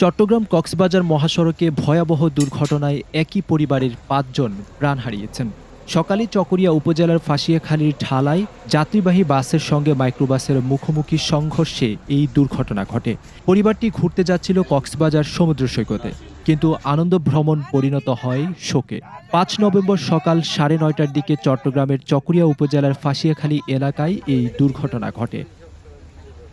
চট্টগ্রাম কক্সবাজার মহাসড়কে ভয়াবহ দুর্ঘটনায় একই পরিবারের পাঁচজন প্রাণ হারিয়েছেন। সকালে চকরিয়া উপজেলার ফাঁসিয়াখালীর ঢালায় যাত্রীবাহী বাসের সঙ্গে মাইক্রোবাসের মুখোমুখি সংঘর্ষে এই দুর্ঘটনা ঘটে। পরিবারটি ঘুরতে যাচ্ছিল কক্সবাজার সমুদ্র সৈকতে, কিন্তু আনন্দ ভ্রমণ পরিণত হয় শোকে। পাঁচ নভেম্বর সকাল সাড়ে নয়টার দিকে চট্টগ্রামের চকরিয়া উপজেলার ফাঁসিয়াখালী এলাকায় এই দুর্ঘটনা ঘটে।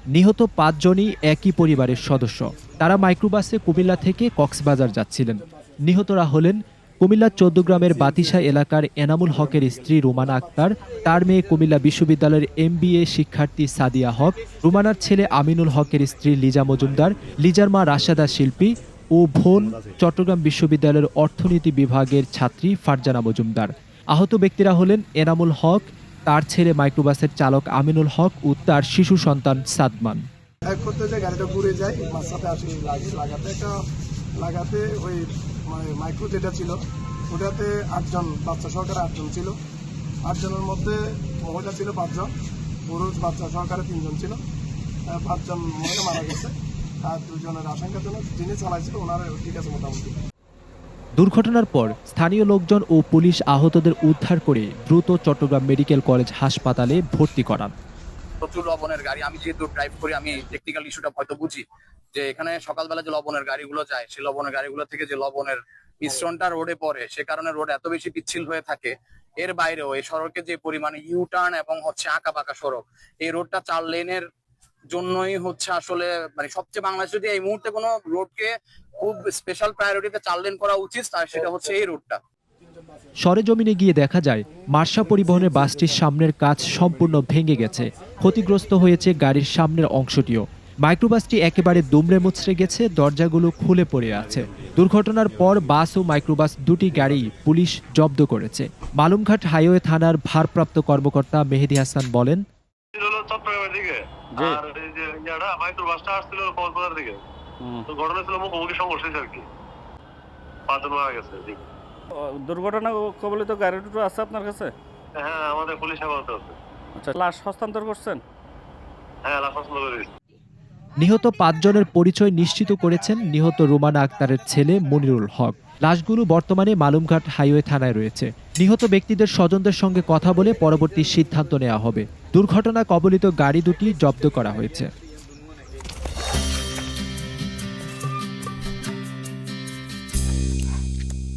নিহত পাঁচজনই একই পরিবারের সদস্য। তারা মাইক্রোবাসে কুমিল্লা থেকে কক্সবাজার যাচ্ছিলেন। নিহতরা হলেন কুমিল্লার চৌদ্দগ্রামের বাতিশা এলাকার এনামুল হকের স্ত্রী রুমানা আক্তার, তার মেয়ে কুমিল্লা বিশ্ববিদ্যালয়ের এমবিএ শিক্ষার্থী সাদিয়া হক, রুমানার ছেলে আমিনুল হকের স্ত্রী লিজা মজুমদার, লিজার মা রাশাদা শিল্পী ও ভোন চট্টগ্রাম বিশ্ববিদ্যালয়ের অর্থনীতি বিভাগের ছাত্রী ফারজানা মজুমদার। আহত ব্যক্তিরা হলেন এনামুল হক তার ছেলে মাইক্রোবাসের চালক আমিনুল হক ও তার শিশু সন্তান সাদমান। করতে যে গাড়িটা ঘুরে যায় লাগাতে। একটা লাগাতে ওই মানে মাইক্রো যেটা ছিল, ওটাতে আটজন আটজন ছিল। আটজনের মধ্যে ছিল পাঁচজন, পুরুষ সহকারে তিনজন ছিল। পাঁচজন মহিলা মারা গেছে। আর দুজনের আশঙ্কাজনক, যিনি চালাইছিল ওনার ঠিক আছে মোটামুটি। দুর্ঘটনার পর স্থানীয় লোকজন ও পুলিশ আহতদের উদ্ধার করে দ্রুত চট্টগ্রাম মেডিকেল কলেজ হাসপাতালে ভর্তি করান। প্রচুর লবণের গাড়ি, আমি যেহেতু ড্রাইভ করি, আমি টেকনিক্যাল ইস্যুটা হয়তো বুঝি, যে এখানে সকালবেলা যে লবণের গাড়িগুলো যায়, সেই লবণের গাড়িগুলো থেকে যে লবণের মিশ্রণটা রোডে পড়ে, সে কারণে রোড এত বেশি পিচ্ছিল হয়ে থাকে। এর বাইরেও এই সড়কে যে পরিমাণে ইউ টার্ন এবং হচ্ছে আঁকা বাঁকা সড়ক, এই রোডটা চার লেনের জন্যই হচ্ছে আসলে মানে সবচেয়ে বাংলাদেশ যদি এই মুহূর্তে কোনো রোডকে খুব স্পেশাল প্রায়োরিটিতে চার লেন করা উচিত তার সেটা হচ্ছে এই রোডটা। সরেজমিনে গিয়ে দেখা যায় মার্শা পরিবহনের বাসটির সামনের কাজ সম্পূর্ণ ভেঙে গেছে। ক্ষতিগ্রস্ত হয়েছে গাড়ির সামনের অংশটিও। মাইক্রোবাসটি একেবারে দুমড়ে মুচড়ে গেছে দরজাগুলো খুলে পড়ে আছে। দুর্ঘটনার পর বাস ও মাইক্রোবাস দুটি গাড়ি পুলিশ জব্দ করেছে। মালুমঘাট হাইওয়ে থানার ভারপ্রাপ্ত কর্মকর্তা মেহেদি হাসান বলেন চট্টগ্রামের দিকে। আর এই যে ইয়াটা মাইক্রো বাসটা আসছিল কক্সবাজার দিকে। তো ঘটনা ছিল মুখোমুখি সংঘর্ষ হয়েছে আর কি পাঁচজন মারা গেছে জি। দুর্ঘটনা কবলিত গাড়ি দুটো আছে আপনার কাছে? হ্যাঁ আমাদের পুলিশ হেফাজতে আছে। আচ্ছা লাশ হস্তান্তর করছেন? হ্যাঁ লাশ নিহত পাঁচজনের পরিচয় নিশ্চিত করেছেন নিহত রুমানা আক্তারের ছেলে মনিরুল হক। লাশগুলো বর্তমানে মালুমঘাট হাইওয়ে থানায় রয়েছে। নিহত ব্যক্তিদের স্বজনদের সঙ্গে কথা বলে পরবর্তী সিদ্ধান্ত নেওয়া হবে। দুর্ঘটনা কবলিত গাড়ি দুটি জব্দ করা হয়েছে।